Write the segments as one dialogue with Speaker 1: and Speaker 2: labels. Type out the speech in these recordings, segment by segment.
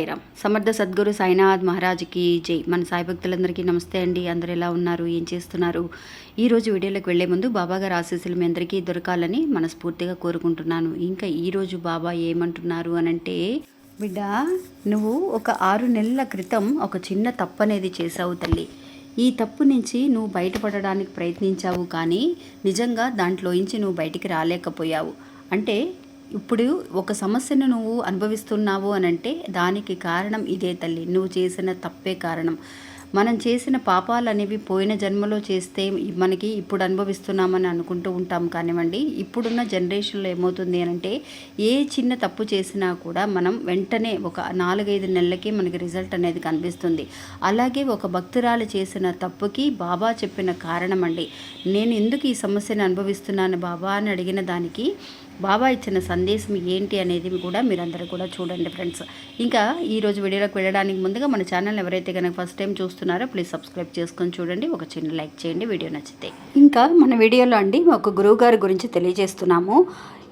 Speaker 1: సాయిరామ్ సమర్థ సద్గురు సాయినాథ్ మహారాజ్కి జై. మన సాయి భక్తులందరికీ నమస్తే అండి. అందరు ఎలా ఉన్నారు? ఏం చేస్తున్నారు? ఈ రోజు వీడియోలోకి వెళ్ళే ముందు బాబాగారు ఆశీస్సులు మీ అందరికీ దొరకాలని మనస్ఫూర్తిగా కోరుకుంటున్నాను. ఇంకా ఈరోజు బాబా ఏమంటున్నారు అనంటే బిడ్డ నువ్వు ఒక ఆరు నెలల క్రితం ఒక చిన్న తప్పు అనేది చేసావు తల్లి. ఈ తప్పు నుంచి నువ్వు బయటపడడానికి ప్రయత్నించావు కానీ నిజంగా దాంట్లోంచి నువ్వు బయటికి రాలేకపోయావు. అంటే ఇప్పుడు ఒక సమస్యను నువ్వు అనుభవిస్తున్నావు అని అంటే దానికి కారణం ఇదే తల్లి. నువ్వు చేసిన తప్పే కారణం. మనం చేసిన పాపాలు అనేవి పోయిన జన్మలో చేస్తే మనకి ఇప్పుడు అనుభవిస్తున్నామని అనుకుంటూ ఉంటాం కానివ్వండి. ఇప్పుడున్న జనరేషన్లో ఏమవుతుంది అని అంటే ఏ చిన్న తప్పు చేసినా కూడా మనం వెంటనే ఒక నాలుగైదు నెలలకి మనకి రిజల్ట్ అనేది కనిపిస్తుంది. అలాగే ఒక భక్తురాలు చేసిన తప్పుకి బాబా చెప్పిన కారణం అండి. నేను ఎందుకు ఈ సమస్యను అనుభవిస్తున్నాను బాబా అని అడిగిన దానికి బాబా ఇచ్చిన సందేశం ఏంటి అనేది కూడా మీరందరూ కూడా చూడండి ఫ్రెండ్స్. ఇంకా ఈరోజు వీడియోలోకి వెళ్ళడానికి ముందుగా మన ఛానల్ ఎవరైతే కనుక ఫస్ట్ టైం చూస్తున్నారో ప్లీజ్ సబ్స్క్రైబ్ చేసుకొని చూడండి. ఒక చిన్న లైక్ చేయండి. వీడియో నచ్చితే ఇంకా మన వీడియోలో అండి ఒక గురువు గారి గురించి తెలియజేస్తున్నాము.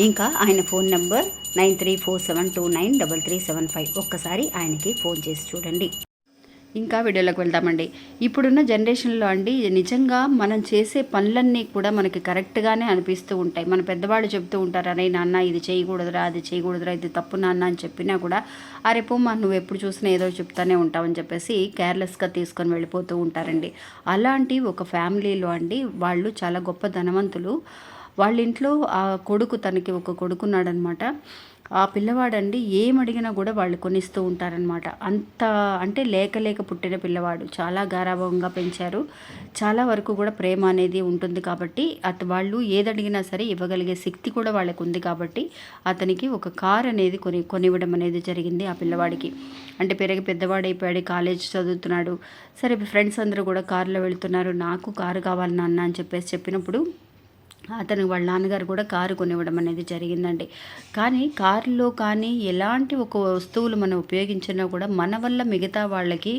Speaker 1: ఇంకా ఆయన phone number nine three four seven two nine double three seven five ఒక్కసారి ఆయనకి ఫోన్ చేసి చూడండి. ఇంకా వీడియోలోకి వెళ్దామండి. ఇప్పుడున్న జనరేషన్లో అండి నిజంగా మనం చేసే పనులన్నీ కూడా మనకి కరెక్ట్గానే అనిపిస్తూ ఉంటాయి. మన పెద్దవాళ్ళు చెప్తూ ఉంటారు అరే నాన్న ఇది చేయకూడదురా అది చేయకూడదురా ఇది తప్పు నాన్న అని చెప్పినా కూడా అరే మనం నువ్వు ఎప్పుడు చూసినా ఏదో చెప్తానే ఉంటావని చెప్పేసి కేర్లెస్గా తీసుకొని వెళ్ళిపోతూ ఉంటారండి. అలాంటి ఒక ఫ్యామిలీలో అండి వాళ్ళు చాలా గొప్ప ధనవంతులు. వాళ్ళ ఇంట్లో ఆ కొడుకు తనకి ఒక కొడుకున్నాడనమాట. ఆ పిల్లవాడండి ఏం అడిగినా కూడా వాళ్ళు కొనిస్తూ ఉంటారనమాట. అంత అంటే లేక లేక పుట్టిన పిల్లవాడు. చాలా గారాభంగా పెంచారు. చాలా వరకు కూడా ప్రేమ అనేది ఉంటుంది కాబట్టి అటు వాళ్ళు ఏదడిగినా సరే ఇవ్వగలిగే శక్తి కూడా వాళ్ళకు ఉంది కాబట్టి అతనికి ఒక కార్ అనేది కొని కొనివ్వడం అనేది జరిగింది ఆ పిల్లవాడికి. అంటే పెరిగి పెద్దవాడైపోయాడు కాలేజ్ చదువుతున్నాడు. సరే ఫ్రెండ్స్ అందరూ కూడా కారులో వెళ్తున్నారు. నాకు కారు కావాలి నాన్న అని చెప్పేసి చెప్పినప్పుడు అతను వాళ్ళ నాన్నగారు కూడా కారు కొనివ్వడం అనేది జరిగిందండి. కానీ కారులో కానీ ఎలాంటి ఒక వస్తువులు మనం ఉపయోగించినా కూడా మన వల్ల మిగతా వాళ్ళకి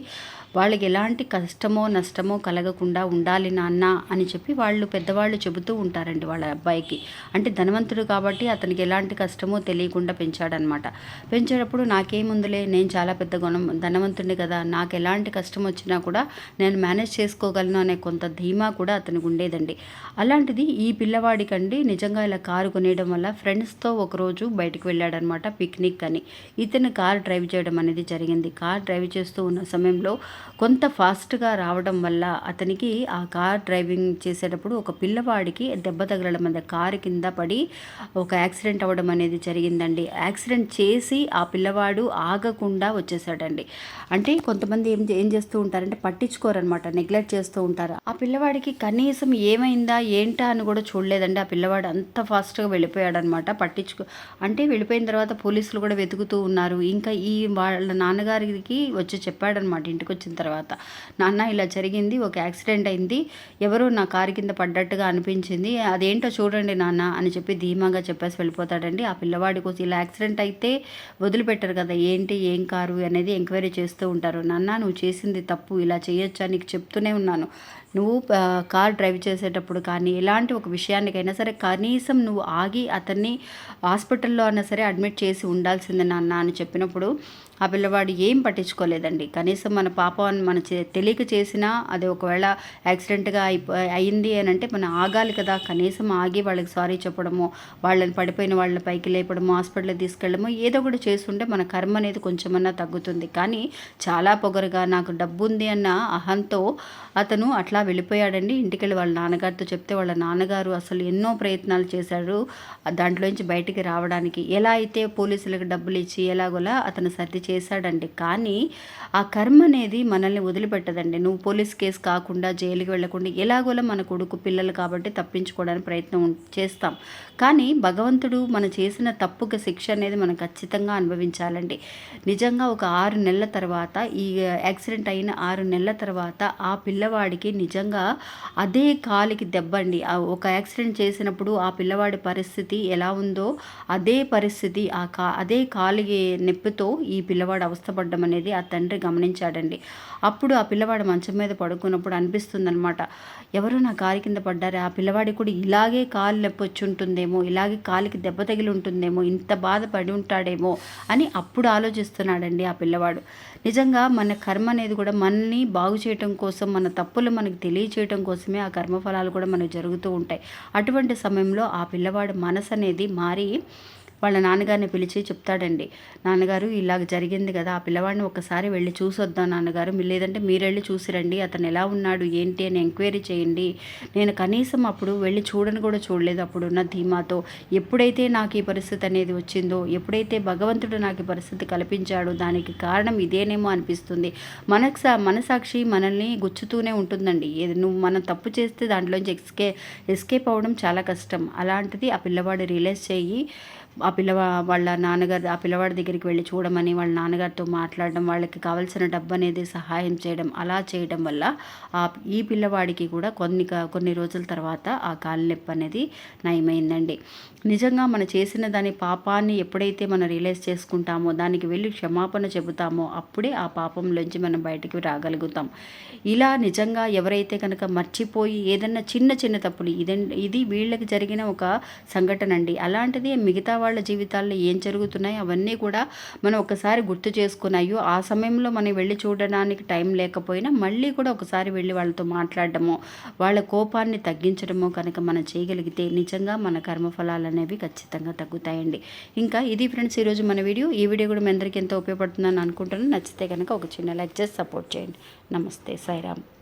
Speaker 1: వాళ్ళకి ఎలాంటి కష్టమో నష్టమో కలగకుండా ఉండాలి నాన్న అని చెప్పి వాళ్ళు పెద్దవాళ్ళు చెబుతూ ఉంటారండి వాళ్ళ అబ్బాయికి. అంటే ధనవంతుడు కాబట్టి అతనికి ఎలాంటి కష్టమో తెలియకుండా పెంచాడనమాట. పెంచేటప్పుడు నాకేముందులే నేను చాలా పెద్ద గుణం ధనవంతుడిని కదా నాకు ఎలాంటి కష్టం వచ్చినా కూడా నేను మేనేజ్ చేసుకోగలను అనే కొంత ధీమా కూడా అతనికి ఉండేదండి. అలాంటిది ఈ పిల్లవాడికండి నిజంగా ఇలా కారు కొనేయడం వల్ల ఫ్రెండ్స్తో ఒకరోజు బయటకు వెళ్ళాడనమాట పిక్నిక్ అని. ఇతను కార్ డ్రైవ్ చేయడం అనేది జరిగింది. కార్ డ్రైవ్ చేస్తూ ఉన్న సమయంలో కొంత ఫాస్ట్గా రావడం వల్ల అతనికి ఆ కార్ డ్రైవింగ్ చేసేటప్పుడు ఒక పిల్లవాడికి దెబ్బ తగలడం అనేది కారు కింద పడి ఒక యాక్సిడెంట్ అవ్వడం అనేది జరిగిందండి. యాక్సిడెంట్ చేసి ఆ పిల్లవాడు ఆగకుండా వచ్చేసాడండి. అంటే కొంతమంది ఏం ఏం చేస్తూ ఉంటారంటే పట్టించుకోరనమాట నెగ్లెక్ట్ చేస్తూ ఉంటారు. ఆ పిల్లవాడికి కనీసం ఏమైందా ఏంటా అని కూడా చూడలేదండి. ఆ పిల్లవాడు అంత ఫాస్ట్గా వెళ్ళిపోయాడనమాట పట్టించుకో అంటే వెళ్ళిపోయిన తర్వాత పోలీసులు కూడా వెతుకుతూ ఉన్నారు. ఇంకా ఈ వాళ్ళ నాన్నగారికి వచ్చి చెప్పాడనమాట ఇంటికి వచ్చిన తర్వాత నాన్న ఇలా జరిగింది ఒక యాక్సిడెంట్ అయింది ఎవరు నా కారు కింద పడ్డట్టుగా అనిపించింది అదేంటో చూడండి నాన్న అని చెప్పి ధీమాగా చెప్పేసి వెళ్ళిపోతాడండి. ఆ పిల్లవాడి కోసం ఇలా యాక్సిడెంట్ అయితే వదిలిపెట్టారు కదా ఏంటి ఏం కారు అనేది ఎంక్వైరీ చేస్తూ ఉంటారు. నాన్న నువ్వు చేసింది తప్పు ఇలా చేయొచ్చా నీకు చెప్తూనే ఉన్నాను. నువ్వు కార్ డ్రైవ్ చేసేటప్పుడు కానీ ఎలాంటి ఒక విషయానికైనా సరే కనీసం నువ్వు ఆగి అతన్ని హాస్పిటల్లో అయినా సరే అడ్మిట్ చేసి ఉండాల్సిందే నాన్న అని చెప్పినప్పుడు ఆ పిల్లవాడు ఏం పట్టించుకోలేదండి. కనీసం మన పాపం మన తెలియక చేసినా అది ఒకవేళ యాక్సిడెంట్గా అయిపో అయింది అని అంటే మనం ఆగాలి కదా. కనీసం ఆగి వాళ్ళకి సారీ చెప్పడము వాళ్ళని పడిపోయిన వాళ్ళ పైకి లేపడము హాస్పిటల్కి తీసుకెళ్ళడము ఏదో ఒకటి చేస్తుంటే మన కర్మ అనేది కొంచెమన్నా తగ్గుతుంది. కానీ చాలా పొగరుగా నాకు డబ్బు ఉంది అన్న అహంతో అతను అట్లా వెళ్ళిపోయాడండి. ఇంటికెళ్ళి వాళ్ళ నాన్నగారితో చెప్తే వాళ్ళ నాన్నగారు అసలు ఎన్నో ప్రయత్నాలు చేశారు దాంట్లోంచి బయటికి రావడానికి ఎలా అయితే పోలీసులకు డబ్బులు ఇచ్చి ఎలాగోలా అతను సర్ది చేశాడండి. కానీ ఆ కర్మ అనేది మనల్ని వదిలిపెట్టదండి. నువ్వు పోలీస్ కేసు కాకుండా జైలుకి వెళ్ళకుండా ఎలాగోలా మన కొడుకు పిల్లలు కాబట్టి తప్పించుకోవడానికి ప్రయత్నం చేస్తాం. కానీ భగవంతుడు మనం చేసిన తప్పుకి శిక్ష అనేది మనం ఖచ్చితంగా అనుభవించాలండి. నిజంగా ఒక ఆరు నెలల తర్వాత ఈ యాక్సిడెంట్ అయిన ఆరు నెలల తర్వాత ఆ పిల్లవాడికి నిజ నిజంగా అదే కాలికి దెబ్బండి. ఆ ఒక యాక్సిడెంట్ చేసినప్పుడు ఆ పిల్లవాడి పరిస్థితి ఎలా ఉందో అదే పరిస్థితి ఆ కా అదే కాలికి నొప్పితో ఈ పిల్లవాడు అవస్థపడ్డం అనేది ఆ తండ్రి గమనించాడండి. అప్పుడు ఆ పిల్లవాడు మంచం మీద పడుకున్నప్పుడు అనిపిస్తుందన్నమాట. ఎవరు నా కాలి కింద పడ్డారే ఆ పిల్లవాడికి కూడా ఇలాగే కాలు నొప్పి వచ్చి ఉంటుందేమో ఇలాగే కాలికి దెబ్బ తగిలి ఉంటుందేమో ఇంత బాధపడి ఉంటాడేమో అని అప్పుడు ఆలోచిస్తున్నాడండి ఆ పిల్లవాడు. నిజంగా మన కర్మ అనేది కూడా మనల్ని బాగు చేయటం కోసం మన తప్పులు మనకు తెలియచేయటం కోసమే ఆ కర్మఫలాలు కూడా మనకు జరుగుతూ ఉంటాయి. అటువంటి సమయంలో ఆ పిల్లవాడి మనసు అనేది మారి వాళ్ళ నాన్నగారిని పిలిచి చెప్తాడండి. నాన్నగారు ఇలాగ జరిగింది కదా ఆ పిల్లవాడిని ఒకసారి వెళ్ళి చూసొద్దాం నాన్నగారు. మీరు లేదంటే మీరు వెళ్ళి చూసిరండి అతను ఎలా ఉన్నాడు ఏంటి అని ఎంక్వైరీ చేయండి. నేను కనీసం అప్పుడు వెళ్ళి చూడని కూడా చూడలేదు అప్పుడున్న ధీమాతో. ఎప్పుడైతే నాకు ఈ పరిస్థితి అనేది వచ్చిందో ఎప్పుడైతే భగవంతుడు నాకు ఈ పరిస్థితి కల్పించాడో దానికి కారణం ఇదేనేమో అనిపిస్తుంది. మనకు సా మనసాక్షి మనల్ని గుచ్చుతూనే ఉంటుందండి. ఏది నువ్వు మనం తప్పు చేస్తే దాంట్లోంచి ఎస్కే ఎస్కేప్ అవ్వడం చాలా కష్టం. అలాంటిది ఆ పిల్లవాడు రియలైజ్ చేయి. ఆ పిల్లవా వాళ్ళ నాన్నగారు ఆ పిల్లవాడి దగ్గరికి వెళ్ళి చూడమని వాళ్ళ నాన్నగారితో మాట్లాడడం వాళ్ళకి కావాల్సిన డబ్బు అనేది సహాయం చేయడం అలా చేయడం వల్ల ఆ ఈ పిల్లవాడికి కూడా కొన్ని కొన్ని రోజుల తర్వాత ఆ కాలు నొప్పి అనేది నయమైందండి. నిజంగా మనం చేసిన దాని పాపాన్ని ఎప్పుడైతే మనం రియలైజ్ చేసుకుంటామో దానికి వెళ్ళి క్షమాపణ చెబుతామో అప్పుడే ఆ పాపంలోంచి మనం బయటికి రాగలుగుతాం. ఇలా నిజంగా ఎవరైతే కనుక మర్చిపోయి ఏదన్నా చిన్న చిన్న తప్పులు ఇదండి ఇది వీళ్ళకి జరిగిన ఒక సంఘటన అండి. అలాంటిది మిగతా వాళ్ళ జీవితాల్లో ఏం జరుగుతున్నాయి అవన్నీ కూడా మనం ఒకసారి గుర్తు చేసుకున్నాయో ఆ సమయంలో మనం వెళ్ళి చూడడానికి టైం లేకపోయినా మళ్ళీ కూడా ఒకసారి వెళ్ళి వాళ్ళతో మాట్లాడడము వాళ్ళ కోపాన్ని తగ్గించడము కనుక మనం చేయగలిగితే నిజంగా మన కర్మఫలాలు అనేవి ఖచ్చితంగా తగ్గుతాయండి. ఇంకా ఇది ఫ్రెండ్స్ ఈరోజు మన వీడియో. ఈ వీడియో కూడా మీ అందరికీ ఎంతో ఉపయోగపడుతుందని అనుకుంటున్నాను. నచ్చితే కనుక ఒక చిన్న లైక్ చేసి సపోర్ట్ చేయండి. నమస్తే. సాయిరామ్.